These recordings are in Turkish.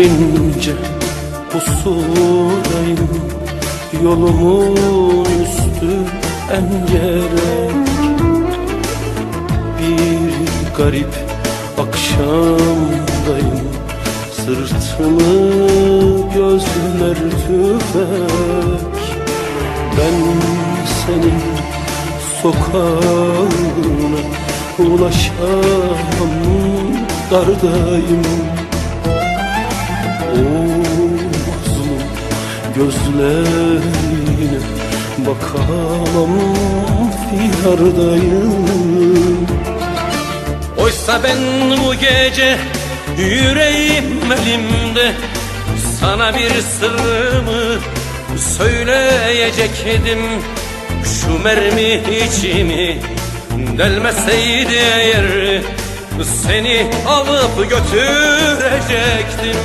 ince pusudayım Yolumun üstü engerek Bir garip akşamdayım. Sırtımı gözler tüfek. Ben senin sokağına ulaşamam. Dardayım gözlerine bakamam fiyardayım Oysa ben bu gece yüreğim elimde Sana bir sırrımı söyleyecektim Şu mermi içimi delmeseydi eğer Seni alıp götürecektim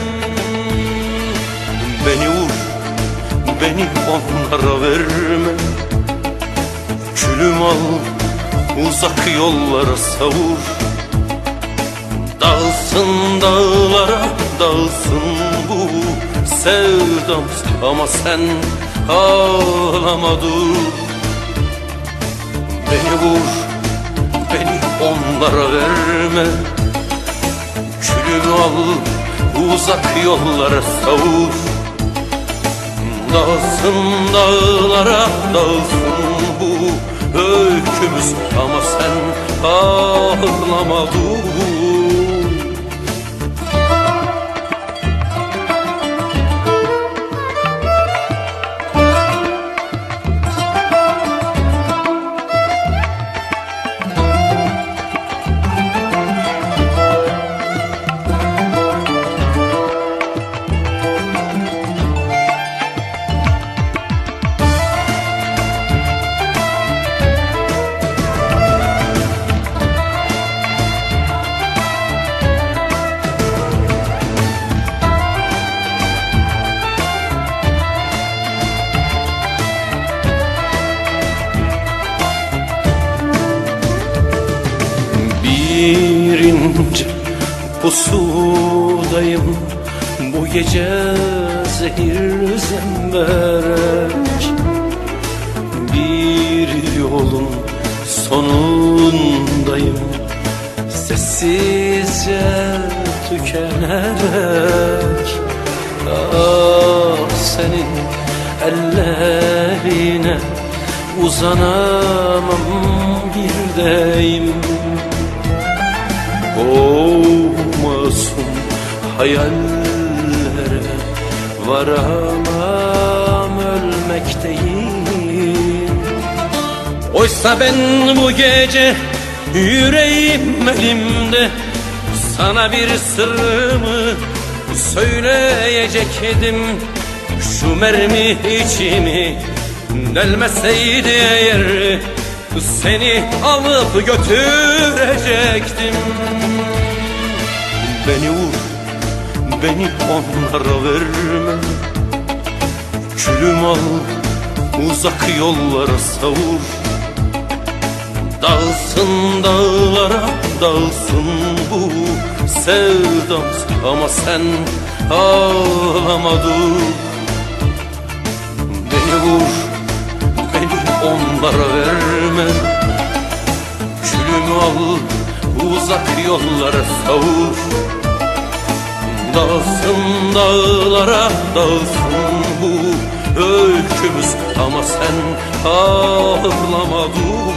beni onlara verme. Külüm al, uzak yollara savur. Dağılsın dağlara, dağılsın bu sevdam. Ama sen ağlama dur. Beni vur, beni onlara verme. Külümü al, uzak yollara savur Dağılsın dağlara, dağılsın bu öykümüz. Ama sen ağlama dur İnce pusudayım Bu gece zehir zemberek. Bir yolun sonundayım Sessizce tükenerek. Ah senin ellerine uzanamam bir deyim hayallere varamam ölmekteyim. Oysa ben bu gece yüreğim elimde Sana bir sırrımı söyleyecektim. Şu mermi içimi delmeseydi eğer Seni alıp götürecektim. Beni vur, beni onlara verme Külüm al, uzak yollara savur. Dağılsın dağlara, dağılsın bu sevdam Ama sen ağlama dur. Beni vur, beni onlara verme. Külümü al, uzak yollara savur Dağılsın dağlara, dağılsın bu öykümüz. Ama sen ağlama dur